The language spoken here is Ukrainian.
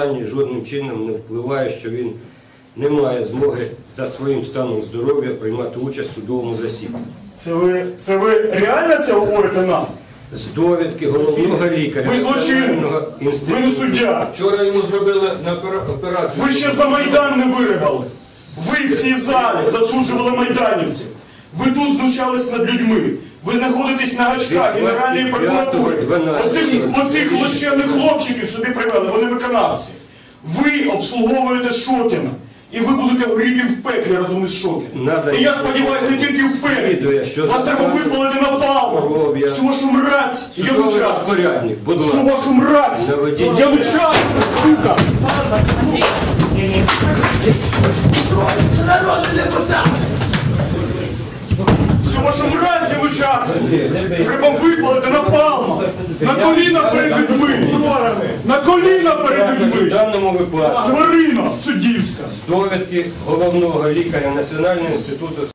Жодним чином не впливає, що він не має змоги за своїм станом здоров'я приймати участь в судовому засіданні. Це ви, це ви реально це говорите нам? З довідки головного лікаря Ви злочинець, ви не суддя. Вчора йому зробили на операцію. Ви ще за Майдан не виригали. Ви в цій залі засуджували майданівців. Ви тут знущались над людьми. Ви знаходитесь на гачках Генеральної прокуратури. Оцих, оцих злочинних хлопчиків сюди привели, вони виконавці. Ви обслуговуєте Шокіна. І ви будете горіти в пеклі разом із Шокіном. І я сподіваюся, не тільки в пеклі. Вас треба випалити на здоров'я, Всю вашу мразь, Судовий янучарську. Всю вашу мразь, Наведіть. янучарську, сука. Всю вашу мразь янучарську. Треба випалити на палму. На коліна перед людьми. На коліна перед людьми. В даному випадку Тварина суддівська. з довідки головного лікаря Національного інституту